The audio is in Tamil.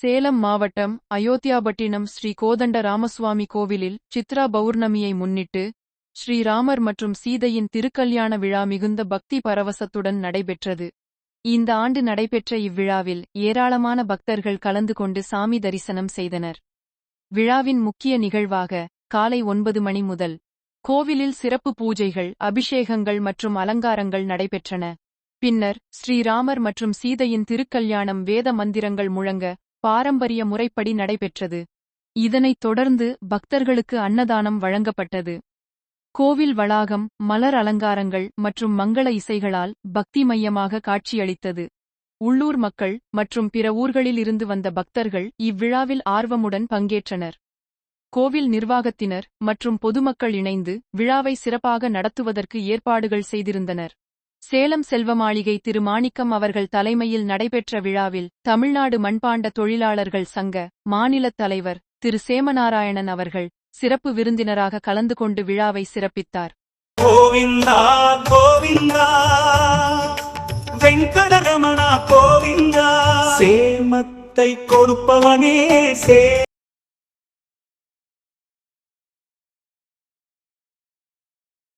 சேலம் மாவட்டம் அயோத்தியாபட்டினம் ஸ்ரீ கோதண்ட ராமசுவாமி கோவிலில் சித்ரா பௌர்ணமியை முன்னிட்டு ஸ்ரீராமர் மற்றும் சீதையின் திருக்கல்யாண விழா மிகுந்த பக்தி பரவசத்துடன் நடைபெற்றது. இந்த ஆண்டு நடைபெற்ற இவ்விழாவில் ஏராளமான பக்தர்கள் கலந்து கொண்டு சாமி தரிசனம் செய்தனர். விழாவின் முக்கிய நிகழ்வாக காலை ஒன்பது மணி முதல் கோவிலில் சிறப்பு பூஜைகள் அபிஷேகங்கள் மற்றும் அலங்காரங்கள் நடைபெற்றன. பின்னர் ஸ்ரீராமர் மற்றும் சீதையின் திருக்கல்யாணம் வேத மந்திரங்கள் முழங்க பாரம்பரிய முறைப்படி நடைபெற்றது. இதனைத் தொடர்ந்து பக்தர்களுக்கு அன்னதானம் வழங்கப்பட்டது. கோவில் வளாகம் மலர் அலங்காரங்கள் மற்றும் மங்கள இசைகளால் பக்தி மையமாக காட்சியளித்தது. உள்ளூர் மக்கள் மற்றும் பிற ஊர்களில் இருந்து வந்த பக்தர்கள் இவ்விழாவில் ஆர்வமுடன் பங்கேற்றனர். கோவில் நிர்வாகத்தினர் மற்றும் பொதுமக்கள் இணைந்து விழாவை சிறப்பாக நடத்துவதற்கு ஏற்பாடுகள் செய்திருந்தனர். சேலம் செல்வமாளிகை திரு மாணிக்கம் அவர்கள் தலைமையில் நடைபெற்ற விழாவில் தமிழ்நாடு மண்பாண்ட தொழிலாளர்கள் சங்க மாநிலத் தலைவர் திரு சேமநாராயணன் அவர்கள் சிறப்பு விருந்தினராக கலந்து கொண்டு விழாவை சிறப்பித்தார். கோவிந்தா கோவிந்தா வெங்கடரமணா கோவிந்தா. சேமத்தை கொடுப்பவனே சே